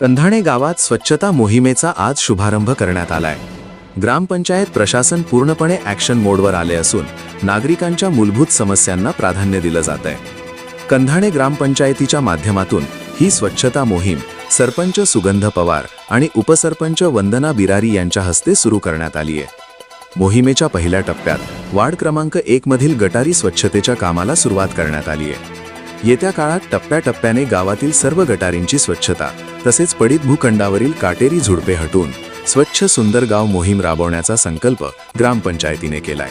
कंधाणे गावात स्वच्छता मोहिमेचा आज शुभारंभ करण्यात आलाय. ग्रामपंचायत प्रशासन पूर्णपणे ॲक्शन मोडवर आले असून नागरिकांच्या मूलभूत समस्यांना प्राधान्य दिलं जात आहे कंधाणे ग्रामपंचायतीच्या माध्यमातून ही स्वच्छता मोहीम सरपंच सुगंध पवार आणि उपसरपंच वंदना बिरारी यांच्या हस्ते सुरू करण्यात आली आहे. मोहिमेच्या पहिल्या टप्प्यात वार्ड क्रमांक एकमधील गटारी स्वच्छतेच्या कामाला सुरुवात करण्यात आली आहे. येत्या काळात टप्प्याटप्प्याने गावातील सर्व गटारींची स्वच्छता तसेच पडित भूखंडावरील काटेरी झुडपे हटून स्वच्छ सुंदर गाव मोहीम राबवण्याचा संकल्प ग्रामपंचायतीने केलाय.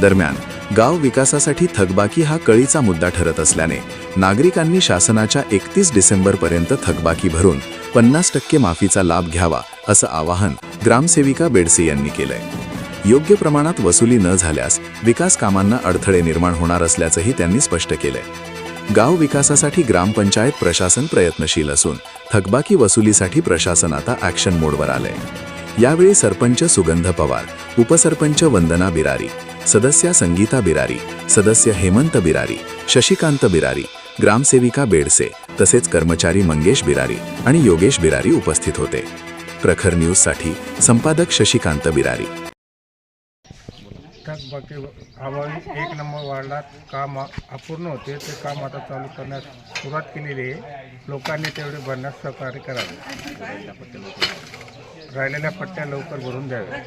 दरम्यान गाव विकासासाठी थकबाकी हा कळीचा मुद्दा ठरत असल्याने नागरिकांनी शासनाच्या एकतीस डिसेंबरपर्यंत थकबाकी भरून पन्नास टक्के माफीचा लाभ घ्यावा असं आवाहन ग्रामसेविका बेडसे यांनी केलंय. योग्य प्रमाणात वसुली न झाल्यास विकास कामांना अडथळे निर्माण होणार असल्याचंही त्यांनी स्पष्ट केलंय. गाव विकासासाठी ग्रामपंचायत प्रशासन प्रयत्नशील असून थकबाकी वसुलीसाठी प्रशासन आता ॲक्शन मोडवर आलंय. यावेळी सरपंच सुगंध पवार उपसरपंच वंदना बिरारी सदस्या संगीता बिरारी सदस्य हेमंत बिरारी शशिकांत बिरारी ग्रामसेविका बेडसे तसेच कर्मचारी मंगेश बिरारी आणि योगेश बिरारी उपस्थित होते. प्रखर न्यूजसाठी संपादक शशिकांत बिरारी. थकबाकी अभावी एक नंबर वार्डात काम अपूर्ण होते. ते काम आता चालू करण्यास सुरुवात केलेली आहे. लोकांनी तेवढे भरण्यास सहकार्य करावे. राहिलेल्या पट्ट्या लवकर भरून द्याव्या